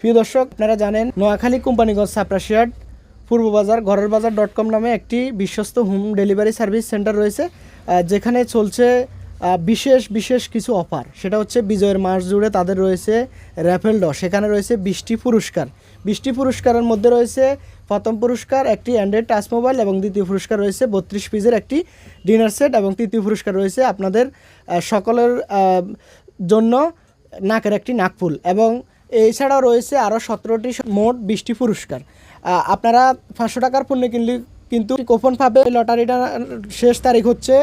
প্রিয় দর্শক, আপনারা জানেন, নোয়াখালী কোম্পানিগঞ্জ সাপ্রাশিয়ার্ড পূর্ব বাজার, ঘরের বাজার ডট কম নামে একটি বিশ্বস্ত হোম ডেলিভারি সার্ভিস সেন্টার রয়েছে যেখানে চলছে বিশেষ বিশেষ কিছু অফার সেটা হচ্ছে বিজয়ের মাস জুড়ে তাদের রয়েছে র্যাফেল ড সেখানে রয়েছে বিশটি পুরস্কার। বিশটি পুরস্কারের মধ্যে রয়েছে প্রথম পুরস্কার, একটি অ্যান্ড্রয়েড টাচ মোবাইল এবং দ্বিতীয় পুরস্কার রয়েছে বত্রিশ পিসের একটি ডিনার সেট এবং তৃতীয় পুরস্কার রয়েছে আপনাদের সকলের জন্য নাকের একটি নাকফুল এবং এছাড়াও রয়েছে আরও সতেরোটি মোট বিশটি পুরস্কার। আপনারা পাঁচশো টাকার পণ্য কিনলে, কিন্তু কোপন পাবে লটারিটা শেষ তারিখ হচ্ছে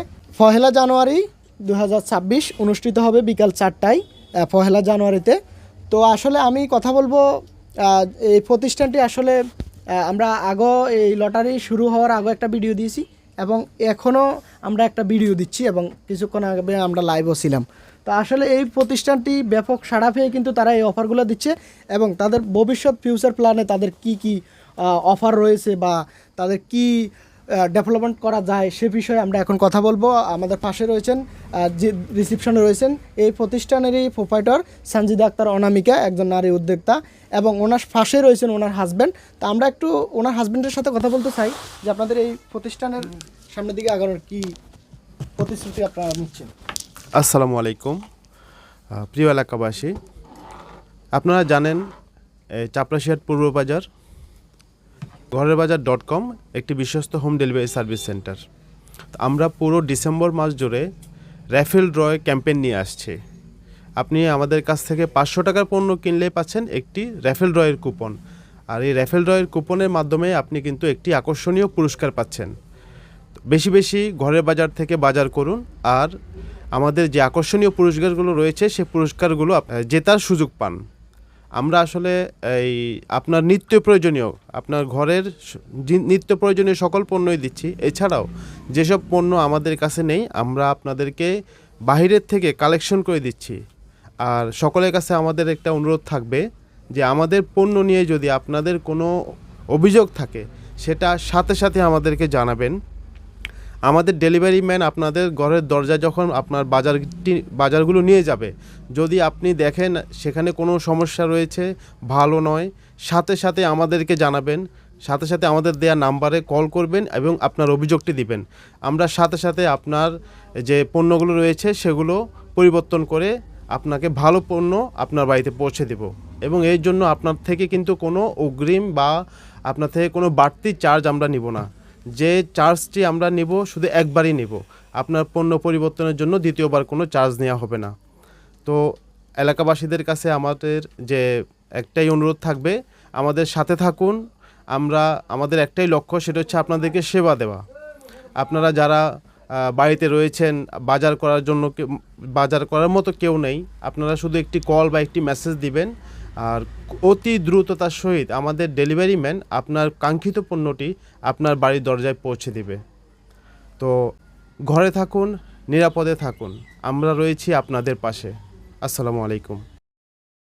পহেলা জানুয়ারি দু হাজার ছাব্বিশ, অনুষ্ঠিত হবে বিকাল চারটায় পহেলা জানুয়ারিতে। তো আসলে আমি কথা বলব এই প্রতিষ্ঠানটি আসলে আমরা আগো এই লটারি শুরু হওয়ার আগে একটা ভিডিও দিয়েছি এবং এখনও আমরা একটা ভিডিও দিচ্ছি এবং কিছুক্ষণ আগে আমরা লাইভও ছিলাম। তো আসলে এই প্রতিষ্ঠানটি ব্যাপক সাড়া পেয়ে কিন্তু তারা এই অফারগুলো দিচ্ছে এবং তাদের ভবিষ্যৎ ফিউচার প্ল্যানে তাদের কি কি অফার রয়েছে বা তাদের কি ডেভেলপমেন্ট করা যায় সে বিষয়ে আমরা এখন কথা বলব। আমাদের পাশে রয়েছেন যে রিসিপশনে রয়েছেন এই প্রতিষ্ঠানেরই প্রোপাইটর সঞ্জিদা আক্তার অনামিকা, একজন নারী উদ্যোক্তা এবং ওনার পাশে রয়েছেন ওনার হাজব্যান্ড তো আমরা একটু ওনার হাজব্যান্ডের সাথে কথা বলতে চাই যে আপনাদের এই প্রতিষ্ঠানের সামনের দিকে আগানোর কি প্রতিশ্রুতি আপনারা নিচ্ছেন? আসসালামু আলাইকুম। প্রিয় এলাকাবাসী, আপনারা জানেন, এই চাপড়াশিয়ার পূর্ব বাজার, ঘরের বাজার ডট কম, একটি বিশ্বস্ত হোম ডেলিভারি সার্ভিস সেন্টার। আমরা পুরো ডিসেম্বর মাস জুড়ে র্যাফেল ড্রয় ক্যাম্পেইন নিয়ে আসছি। আপনি আমাদের কাছ থেকে পাঁচশো টাকার পণ্য কিনলে পাচ্ছেন একটি র্যাফেল ড্রয়ের কুপন। আর এই র্যাফেল ড্রয়ের কুপনের মাধ্যমে আপনি কিন্তু একটি আকর্ষণীয় পুরস্কার পাচ্ছেন। বেশি বেশি ঘরের বাজার থেকে বাজার করুন, আর আমাদের যে আকর্ষণীয় পুরস্কারগুলো রয়েছে, সে পুরস্কারগুলো জেতার সুযোগ পান। আমরা আসলে এই আপনার নিত্য প্রয়োজনীয়, আপনার ঘরের নিত্য প্রয়োজনীয় সকল পণ্যই দিচ্ছি। এছাড়াও যেসব পণ্য আমাদের কাছে নেই, আমরা আপনাদেরকে বাইরের থেকে কালেকশন করে দিচ্ছি। আর সকলের কাছে আমাদের একটা অনুরোধ থাকবে যে আমাদের পণ্য নিয়ে যদি আপনাদের কোনো অভিযোগ থাকে, সেটা সাথে সাথে আমাদেরকে জানাবেন। আমাদের ডেলিভারি ম্যান আপনাদের ঘরের দরজা যখন আপনার বাজারটি, বাজারগুলো নিয়ে যাবে, যদি আপনি দেখেন সেখানে কোনো সমস্যা রয়েছে, ভালো নয়, সাথে সাথে আমাদেরকে জানাবেন, সাথে সাথে আমাদের দেয়া নাম্বারে কল করবেন এবং আপনার অভিযোগটি দিবেন। আমরা সাথে সাথে আপনার যে পণ্যগুলো রয়েছে সেগুলো পরিবর্তন করে আপনাকে ভালো পণ্য আপনার বাড়িতে পৌঁছে দেব এবং এর জন্য আপনার থেকে কিন্তু কোনো অগ্রিম বা আপনার থেকে কোনো বাড়তি চার্জ আমরা নিব না। যে চার্জটি আমরা নিব, শুধু একবারই নিব। আপনার পণ্য পরিবর্তনের জন্য দ্বিতীয়বার কোনো চার্জ নেওয়া হবে না। তো এলাকাবাসীদের কাছে আমাদের যে একটাই অনুরোধ থাকবে, আমাদের সাথে থাকুন। আমরা, আমাদের একটাই লক্ষ্য, সেটা হচ্ছে আপনাদেরকে সেবা দেওয়া। আপনারা যারা বাড়িতে রয়েছেন, বাজার করার জন্য বাজার করার মতো কেউ নেই, আপনারা শুধু একটি কল বা একটি মেসেজ দিবেন। আর অতি দ্রুততার সহিত আমাদের ডেলিভারি ম্যান আপনার কাঙ্ক্ষিত পণ্যটি আপনার বাড়ির দরজায় পৌঁছে দিবে। তো ঘরে থাকুন, নিরাপদে থাকুন। আমরা রয়েছি আপনাদের পাশে। আসসালামু আলাইকুম।